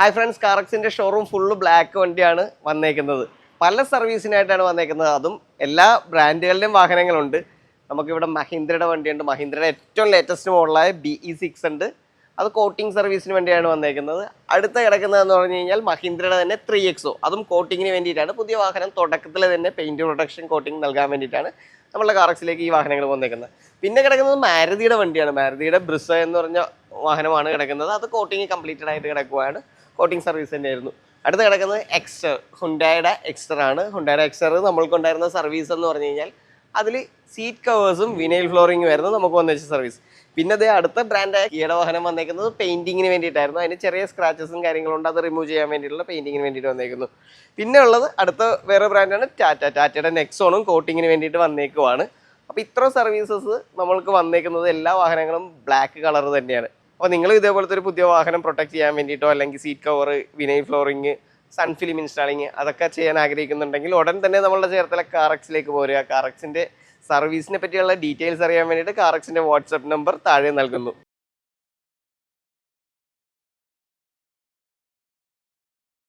Hi friends കാറക്സിന്റെ showroom full black വണ്ടിയാണ് വന്നേക്കുന്നത്. പല സർവീസിനായിട്ടാണ് വന്നേക്കുന്നത്. അതും എല്ലാ ബ്രാൻഡുകളുടെയും വാഹനങ്ങളുണ്ട്. നമുക്കിവിടെ മഹീന്ദ്രയുടെ വണ്ടിയുണ്ട്. മഹീന്ദ്രയുടെ ഏറ്റവും ലേറ്റസ്റ്റ് മോഡലായ ബി ഇ സിക്സ് ഉണ്ട്. അത് കോട്ടിംഗ് സർവീസിന് വേണ്ടിയാണ് വന്നേക്കുന്നത്. അടുത്ത കിടക്കുന്നതെന്ന് പറഞ്ഞു കഴിഞ്ഞാൽ മഹീന്ദ്രയുടെ തന്നെ ത്രീ എക്സോ അതും കോട്ടിങ്ങിന് വേണ്ടിയിട്ടാണ്. പുതിയ വാഹനം തുടക്കത്തിൽ തന്നെ പെയിന്റ് പ്രൊട്ടക്ഷൻ കോട്ടിംഗ് നൽകാൻ വേണ്ടിയിട്ടാണ് നമ്മളുടെ കാറക്സിലേക്ക് ഈ വാഹനങ്ങൾ വന്നേക്കുന്നത്. പിന്നെ കിടക്കുന്നത് മാരുതിയുടെ വണ്ടിയാണ്. മാരുതിയുടെ ബ്രിസ എന്ന് പറഞ്ഞ വാഹനമാണ് കിടക്കുന്നത്. അത് കോട്ടിങ് കംപ്ലീറ്റഡ് ആയിട്ട് കിടക്കുവാണ്. കോട്ടിംഗ് സർവീസ് തന്നെയായിരുന്നു. അടുത്ത് കിടക്കുന്നത് എക്സ്റ്റർ ഹുണ്ടായുടെ എക്സ്റ്റർ ആണ്. ഹുണ്ടായുടെ എക്സ്റ്റർ നമ്മൾക്കുണ്ടായിരുന്ന സർവീസ് എന്ന് പറഞ്ഞു കഴിഞ്ഞാൽ അതിൽ സീറ്റ് കവേഴ്സും വിനൈൽ ഫ്ലോറിങ്ങും ആയിരുന്നു നമുക്ക് വെച്ച സർവീസ് പിന്നെ അതേ അടുത്ത ബ്രാൻഡായ ഈയിടെ വാഹനം വന്നേക്കുന്നത് പെയിന്റിങ്ങിന് വേണ്ടിയിട്ടായിരുന്നു. അതിന് ചെറിയ സ്ക്രാച്ചസും കാര്യങ്ങളുണ്ട് അത് റിമൂവ് ചെയ്യാൻ വേണ്ടിയിട്ടുള്ള പെയിന്റിങ്ങിന് വേണ്ടിയിട്ട് വന്നേക്കുന്നു. പിന്നെ ഉള്ളത് അടുത്ത വേറെ ബ്രാൻഡാണ് ടാറ്റ ടാറ്റയുടെ നെക്സോണും കോട്ടിങ്ങിന് വേണ്ടിയിട്ട് വന്നേക്കുവാണ്. അപ്പോൾ ഇത്ര സർവീസസ് നമ്മൾക്ക് വന്നേക്കുന്നത് എല്ലാ വാഹനങ്ങളും ബ്ലാക്ക് കളർ തന്നെയാണ്. അപ്പോൾ നിങ്ങൾ ഇതേപോലത്തെ ഒരു പുതിയ വാഹനം പ്രൊട്ടക്ട് ചെയ്യാൻ വേണ്ടിയിട്ടോ അല്ലെങ്കിൽ seat cover vinyl flooring sun film installing അതൊക്കെ ചെയ്യാൻ ആഗ്രഹിക്കുന്നുണ്ടെങ്കിൽ ഉടൻ തന്നെ നമ്മളുടെ ചേർത്തല കാറക്സിലേക്ക് പോരുക. കാറക്സിന്റെ സർവീസിനെ പറ്റിയുള്ള ഡീറ്റെയിൽസ് അറിയാൻ വേണ്ടിയിട്ട് കാറക്സിന്റെ വാട്സപ്പ് നമ്പർ താഴെ നൽകുന്നു.